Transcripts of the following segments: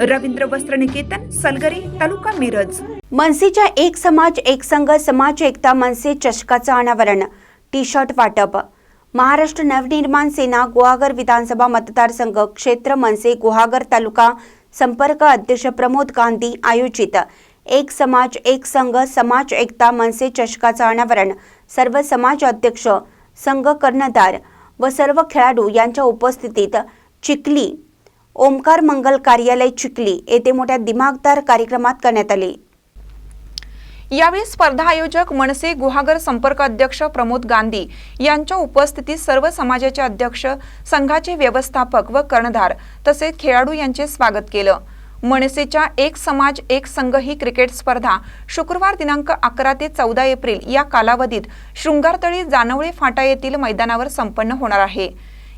रवींद्र वस्त्र निकेतन सलगरी तालुका मिरज. मनसेच्या एक समाज एक संघ समाज एकता मनसे चषकाचं अनावरण. टी शर्ट वाटप. महाराष्ट्र नवनिर्माण सेना गुहागर विधानसभा मतदारसंघ क्षेत्र मनसे गुहागर तालुका संपर्क अध्यक्ष प्रमोद गांधी आयोजित. एक समाज एक संघ समाज एकता मनसे चषकाचं अनावरण. सर्व समाज अध्यक्ष संघ कर्णधार व सर्व खेळाडू यांच्या उपस्थितीत चिखली ओमकार मंगल कार्यालय चिखली येथे मोठ्या दिमागदार कार्यक्रमात करण्यात आले. यावेळी स्पर्धा आयोजक मनसे गुहागर संपर्क अध्यक्ष प्रमोद गांधी यांच्या उपस्थितीत सर्व समाजाचे अध्यक्ष संघाचे व्यवस्थापक व कर्णधार तसेच खेळाडू यांचे स्वागत केलं. मनसेच्या एक समाज एक संघ ही क्रिकेट स्पर्धा शुक्रवार दिनांक अकरा ते चौदा एप्रिल या कालावधीत शृंगारतळी जानवळे फाटा येथील मैदानावर संपन्न होणार आहे.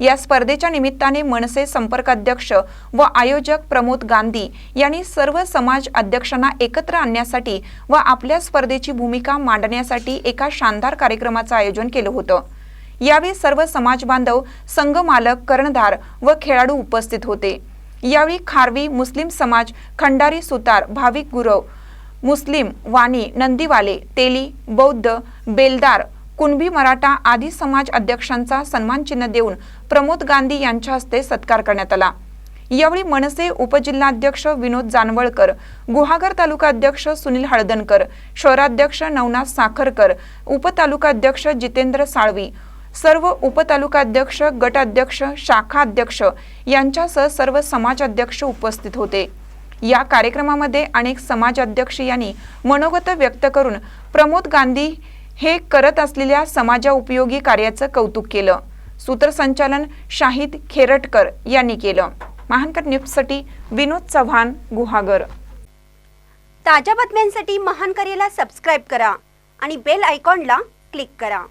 या स्पर्धेच्या निमित्ताने मनसे संपर्क अध्यक्ष व आयोजक प्रमोद गांधी यांनी सर्व समाज अध्यक्षांना एकत्र आणण्यासाठी व आपल्या स्पर्धेची भूमिका मांडण्यासाठी एका शानदार कार्यक्रमाचं आयोजन केलं होतं. यावेळी सर्व समाज बांधव संघ मालक कर्णधार व खेळाडू उपस्थित होते. यावेळी खारवी मुस्लिम समाज खंडारी सुतार भाविक गुरव मुस्लिम वाणी नंदीवाले तेली बौद्ध बेलदार कुणबी मराठा आदी समाज अध्यक्षांचा सन्मानचिन्ह देऊन प्रमोद गांधी यांच्या हस्ते सत्कार करण्यात आला. यावेळी मनसे उपजिल्हाध्यक्ष विनोद जानवळकर गुहागर तालुका अध्यक्ष सुनील हळदणकर शहराध्यक्ष नवनाथ साखरकर उपतालुकाध्यक्ष जितेंद्र साळवी सर्व उपतालुकाध्यक्ष गटाध्यक्ष शाखा अध्यक्ष यांच्यासह सर्व समाज अध्यक्ष उपस्थित होते. या कार्यक्रमामध्ये अनेक समाज अध्यक्ष यांनी मनोगत व्यक्त करून प्रमोद गांधी हे करत असलेल्या समाजा उपयोगी कार्याचं कौतुक केलं. सूत्रसंचालन शाहिद खेरटकर यांनी केलं. महानकर न्यूजसाठी विनोद चव्हाण गुहागर. ताज्या बातम्यांसाठी महानकरेला सबस्क्राईब करा आणि बेल आयकॉनला क्लिक करा.